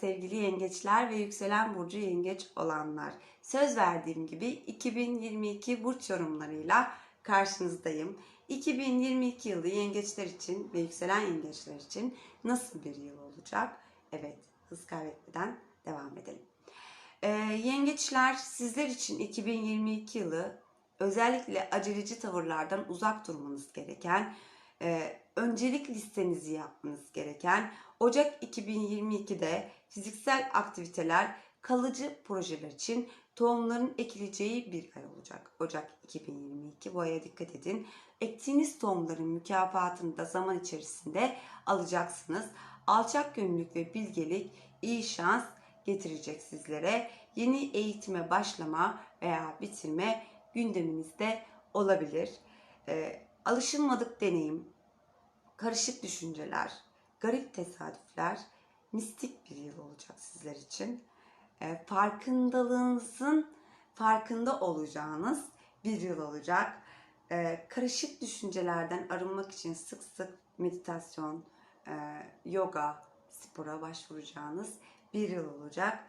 sevgili yengeçler ve yükselen burcu yengeç olanlar. Söz verdiğim gibi 2022 burç yorumlarıyla karşınızdayım. 2022 yılı yengeçler için ve yükselen yengeçler için nasıl bir yıl olacak? Evet, hız kaybetmeden devam edelim. Ee, yengeçler sizler için 2022 yılı özellikle aceleci tavırlardan uzak durmanız gereken, e, öncelik listenizi yapmanız gereken, Ocak 2022'de fiziksel aktiviteler, kalıcı projeler için tohumların ekileceği bir ay olacak. Ocak 2022 bu aya dikkat edin. Ektiğiniz tohumların mükafatını da zaman içerisinde alacaksınız. Alçak gönüllülük ve bilgelik iyi şans getirecek sizlere. Yeni eğitime başlama veya bitirme gündeminizde olabilir. Ee, alışılmadık deneyim, karışık düşünceler, garip tesadüfler, mistik bir yıl olacak sizler için. Ee, farkındalığınızın farkında olacağınız bir yıl olacak. Ee, karışık düşüncelerden arınmak için sık sık meditasyon, e, yoga, spora başvuracağınız bir yıl olacak.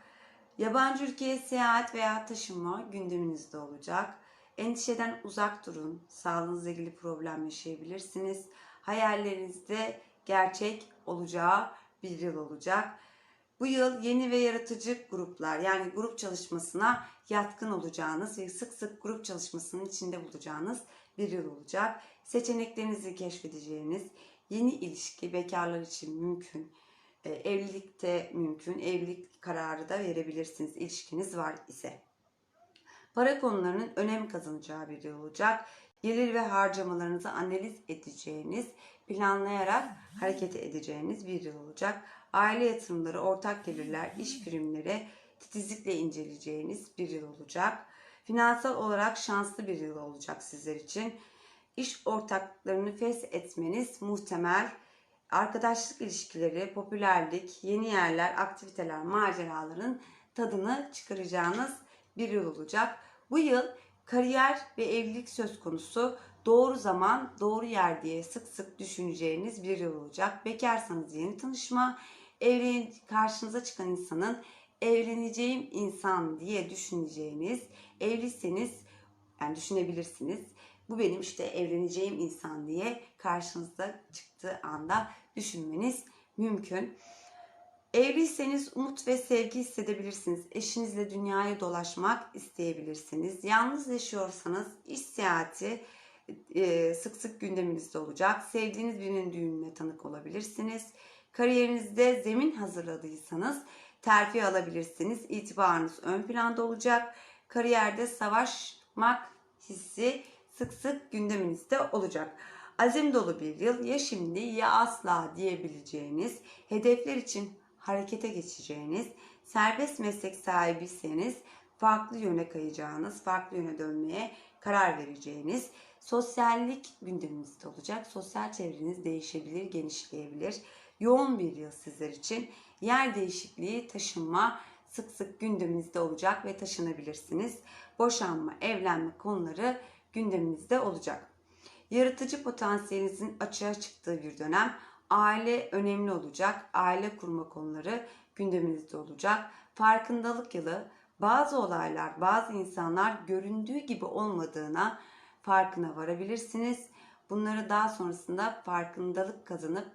Yabancı ülkeye seyahat veya taşınma gündeminizde olacak. Endişeden uzak durun. Sağlığınızla ilgili problem yaşayabilirsiniz. Hayallerinizde gerçek olacağı bir yıl olacak. Bu yıl yeni ve yaratıcı gruplar yani grup çalışmasına yatkın olacağınız ve sık sık grup çalışmasının içinde bulacağınız bir yıl olacak. Seçeneklerinizi keşfedeceğiniz yeni ilişki bekarlar için mümkün. E, evlilikte mümkün. Evlilik kararı da verebilirsiniz ilişkiniz var ise. Para konularının önem kazanacağı bir yıl olacak. Gelir ve harcamalarınızı analiz edeceğiniz, planlayarak hareket edeceğiniz bir yıl olacak. Aile yatırımları, ortak gelirler, iş primleri titizlikle inceleyeceğiniz bir yıl olacak. Finansal olarak şanslı bir yıl olacak sizler için. İş ortaklarını fes etmeniz muhtemel. Arkadaşlık ilişkileri, popülerlik, yeni yerler, aktiviteler, maceraların tadını çıkaracağınız bir yıl olacak. Bu yıl kariyer ve evlilik söz konusu doğru zaman, doğru yer diye sık sık düşüneceğiniz bir yıl olacak. Bekarsanız yeni tanışma, evlen karşınıza çıkan insanın evleneceğim insan diye düşüneceğiniz, evliyseniz yani düşünebilirsiniz. Bu benim işte evleneceğim insan diye karşınıza çıktığı anda düşünmeniz mümkün. Evliyseniz umut ve sevgi hissedebilirsiniz. Eşinizle dünyayı dolaşmak isteyebilirsiniz. Yalnız yaşıyorsanız iş seyahati e, sık sık gündeminizde olacak. Sevdiğiniz birinin düğününe tanık olabilirsiniz. Kariyerinizde zemin hazırladıysanız terfi alabilirsiniz. İtibarınız ön planda olacak. Kariyerde savaşmak hissi sık sık gündeminizde olacak. Azim dolu bir yıl ya şimdi ya asla diyebileceğiniz, hedefler için harekete geçeceğiniz, serbest meslek sahibiyseniz farklı yöne kayacağınız, farklı yöne dönmeye karar vereceğiniz, sosyallik gündeminizde olacak. Sosyal çevreniz değişebilir, genişleyebilir. Yoğun bir yıl sizler için. Yer değişikliği, taşınma sık sık gündeminizde olacak ve taşınabilirsiniz. Boşanma, evlenme konuları gündeminizde olacak. Yaratıcı potansiyelinizin açığa çıktığı bir dönem. Aile önemli olacak. Aile kurma konuları gündeminizde olacak. Farkındalık yılı. Bazı olaylar, bazı insanlar göründüğü gibi olmadığına farkına varabilirsiniz. Bunları daha sonrasında farkındalık kazanıp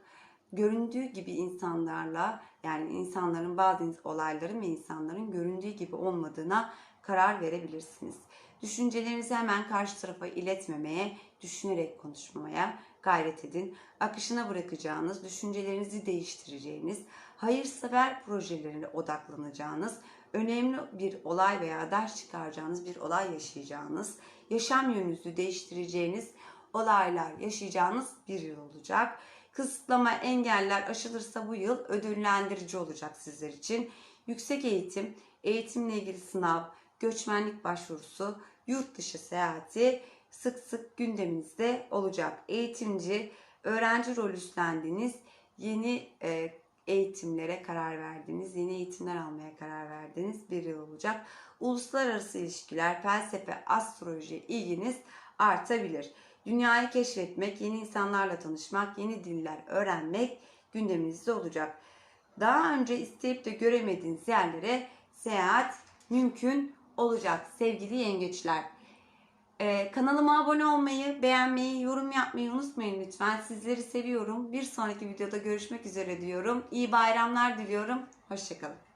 göründüğü gibi insanlarla yani insanların bazı olayların ve insanların göründüğü gibi olmadığına karar verebilirsiniz. Düşüncelerinizi hemen karşı tarafa iletmemeye, düşünerek konuşmaya gayret edin. Akışına bırakacağınız, düşüncelerinizi değiştireceğiniz, hayırsever projelerine odaklanacağınız, önemli bir olay veya ders çıkaracağınız bir olay yaşayacağınız, yaşam yönünüzü değiştireceğiniz olaylar yaşayacağınız bir yıl olacak. Kısıtlama engeller aşılırsa bu yıl ödüllendirici olacak sizler için. Yüksek eğitim, eğitimle ilgili sınav, göçmenlik başvurusu, yurt dışı seyahati sık sık gündeminizde olacak. Eğitimci, öğrenci rol üstlendiğiniz yeni e, eğitimlere karar verdiğiniz, yeni eğitimler almaya karar verdiğiniz bir yıl olacak. Uluslararası ilişkiler, felsefe, astroloji ilginiz artabilir. Dünyayı keşfetmek, yeni insanlarla tanışmak, yeni diller öğrenmek gündeminizde olacak. daha önce isteyip de göremediğiniz yerlere seyahat mümkün olacak sevgili yengeçler. Ee, kanalıma abone olmayı, beğenmeyi, yorum yapmayı unutmayın lütfen. Sizleri seviyorum. Bir sonraki videoda görüşmek üzere diyorum. İyi bayramlar diliyorum. Hoşçakalın.